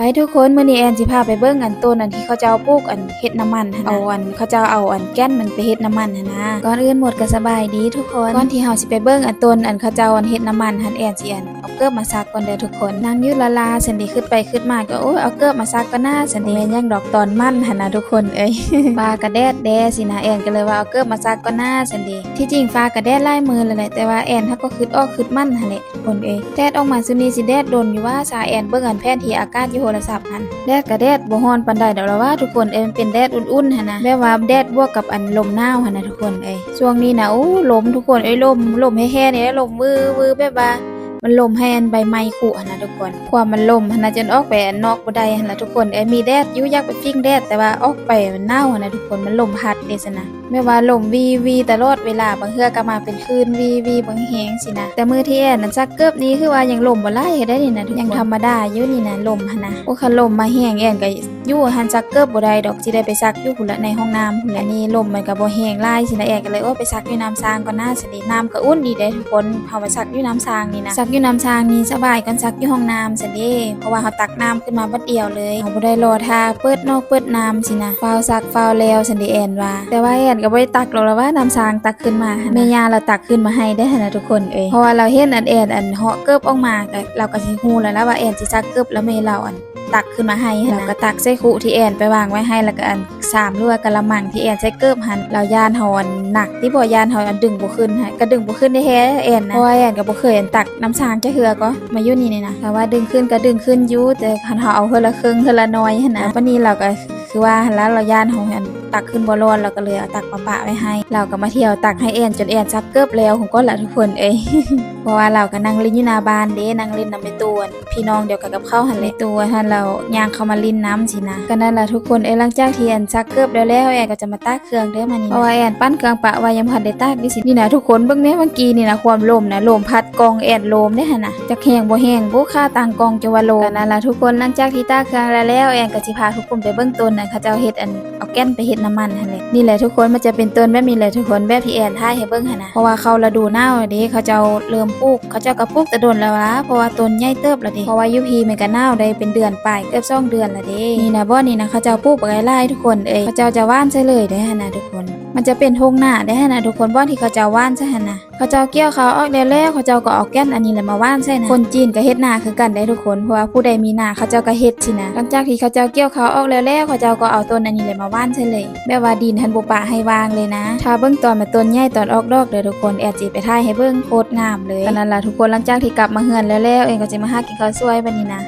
ไปทุกคนมื้อนี้แอนสิพาไปเบิ่งอันต้นอันที่เขาเจ้าปลูกอันเฮ็ดน้ำมันหั่นนะเอาอันเขาเจ้าเอาอันแก้นมันไปเฮ็ดน้ำมันหั่นนะก่อนอื่นหมดก็สบายดีทุกคนก่อนที่เฮาสิไปเบิ่งอันต้นอันเขาเจ้าอันเฮ็ดน้ำมันหั่นแอนสิอันเอาเกิบมาซักก่อนเด้อทุกคนนางยืดละลาสันดีขึ้นไปขึ้นมาก็โอ้ยเอาเกิบมาซักก็น่าสันดีแม่นยังดอกตอนมันหั่นนะทุกคนเอ้ยฟ้ากระแดดแดสินะแอนก็เลยว่าเอาเกิบมาซักก็น่าสันดีที่จริงฟ้ากระแดดไล่มือเลยแหละแต่ว่าแอนถ้าก็คิดออกคิดมั่นหั่นแหละทุกคนเอ้ยแดดออกมาซุนี้สิแดดโดนอยู่ว่าสาแอนเบิ่งอันแผนที่อากาศอยู่โทรศัพท์หันแดดกระแดดบ่ฮ้อนปานใดดอกล้วว่าทุกคนเอ้ยมันเป็นแดดอุ่นๆหั่นนะแบบว่าแดดบวกกับอันลมหนาวหั่นนะทุกคนเอ้ยช่วงนี้นะโอ้ลมทุกคนเอ้ยลมลมแฮ่ๆเนี่ยลมวือวือแบบว่ามันลมให้อันใบไม้ขุหั่นะทุกคน ความมันลมหั่นะจนออกไปอันนอกบ่ได้หั่นะทุกคนเอ้มีแดดยู่อยากไปฟิ้งแดดแต่ว่าออกไปมันหนาวหั่นนะทุกคนมันลมพัดเด้ซะนะ ไม่ว่าลมวีวีตลอดเวลาบางเทื่อก็มาเป็นคลื่นวีวีบางแฮงสินะ แต่มือที่แอนนั้นซักเกือบนี้คือว่ายังลมบ่ไล่ได้นี่นะยังธรรมดาอยู่นี่นะลมหั่นนะโอ้คันลมมาแฮงแอนก็อยู่หันซักเกือบบ่ได้ดอกสิได้ไปซักอยู่พุ่นละในห้องน้ำพุ่นละนี่ลมมันก็บ่แฮงไล่สินะแอนก็เลยโอ้ไปซักอยู่น้ำซางก่อนหน้าสิได้น้ำก็อุ่นดีเด้ทุกคนเฮาไปซักอยู่น้ำซางนี่นะซักอยู่น้ำซางนี่สบายก่อนซักอยู่ห้องน้ำสิเด้เพราะว่าเฮาตักน้ำขึ้นมาบัดเดียวเลยเฮาบ่ได้รอท่าเปิดนอกเปิดน้ำสินะฟาวซักฟาวแล้วสิเด้แอนว่าแต่ว่าแอนก็บ่ได้ตักหรอกแล้วว่าน้ำซางตักขึ้นมาหั่นนะแม่ยาเราตักขึ้นมาให้ได้หั่นนะทุกคนเอ้ยเพราะว่าเราเห็นอันแอนอันเหาะเกิบออกมาเราก็สิฮู้แล้วว่าแอนสิซักเกิบแล้วแม่เราอันตักขึ้นมาให้หั่นนะแล้วก็ตักใส่คุที่แอนไปวางไว้ให้แล้วก็อันสามลวกกะละมังที่แอนใส่เกิบหันเราย่านเฮาอันหนักที่บ่ย่านเฮาอันดึงบ่ขึ้นให้ก็ดึงบ่ขึ้นได้แท้แอนนะเพราะว่าแอนก็บ่เคยอันตักน้ำชางจะเฮือก็มาอยู่นี่นี่นะแต่ว่าดึงขึ้นก็ดึงขึ้นอยู่แต่คันเฮาเอาเฮือละครึ่งเฮือละน้อยหั่นนะวันนี้เราก็ คือว่าแล้วเราย่านเฮาอันตักขึ้นบ่ร้อนเราก็เลยเอาตักมาปะไว้ให้ เราก็มาเที่ยวตักให้แอนจนแอนซักเกิบแล้วผมก็หละทุกคนเอ้ยเพราะว่าเราก็นั่งล่นอยู่นาบานเด้นั่งล่นน้ำในตัวพี่น้องเดียวกันกับเข้าหันเลยตัวท่านเราย่างเข้ามาลินน้ำสินะก็นั่นแหละทุกคนเอ้ยหลังจากที่แอนซักเกือบแล้วแล้วแอนก็จะมาตากเครื่องเด้อมานี่เพราะว่าแอนปั้นเครื่องปะไว้ยังพันได้ตากดิสินี่นะทุกคนเบิ่งแม่เมื่อกี้นี่นะความลมนะลมพัดกองแอนลมเด้หั่นน่ะจักแห้งบ่แห้งบ่ค่าต่างกองจะว่าลมก็นั่นล่ะทุกคนหลังจากที่ตากเครื่องแล้วแล้วแอนก็สิพาทุกคนไปเบิ่งต้นนะเขาเจ้าเฮ็ดอันเอาแก้นไปเฮ็ดน้ำมันหั่นแหละนี่แหละทุกคนมันจะเป็นต้นแบบนี้เลยทุกคนแบบที่แอนถ่าให้เบิ่งหันนะเพราะว่าเขาฤดูหนาวเด้เขาเจ้าเริ่มปลูกเขาเจ้าก็ปลูกแต่โดนแล้ววะเพราะว่าต้นใหญ่เติบแล้วเด้เพราะว่ายู่พีมันก็หนาวได้เป็นเดือนปลายเกือบ2เดือนแล้วเด้นี่นะบ่นี่นะเขาเจ้าปลูกไปหลายๆทุกคนเอ้ยเขาเจ้าจะว่านใส่เลยได้หันนะทุกคน มันจะเป็นทงหน้าได้หันนะทุกคนบ่ที่เขาเจ้าว่านใส่หันนะ เขาเจ้าเกี่ยวเขาออกแล้วแล้วเขาเจ้าก็เอาแก้นอันนี้แหละมาว่านใส่นะคนจีนก็เฮ็ดนาคือกันได้ทุกคนเพราะว่าผู้ใดมีนาเขาเจ้าก็เฮ็ดสินะหลังจากที่เขาเจ้าเกี่ยวเขาออกแล้วแล้วเขาเจ้าก็เอาต้นอันนี้แหละมาว่านใส่เลยแบบว่าดินทันบ่ปะให้วางเลยนะถ้าเบิ่งตอนมาต้นใหญ่ตอนออกดอกเด้อทุกคนแอดจิไปถ่ายให้เบิ่งโคตรงามเลยก็นั่นล่ะทุกคนหลังจากที่กลับมาเฮือนแล้วแล้วเองก็จะมาหากินข้าวสวยบัดนี้นะ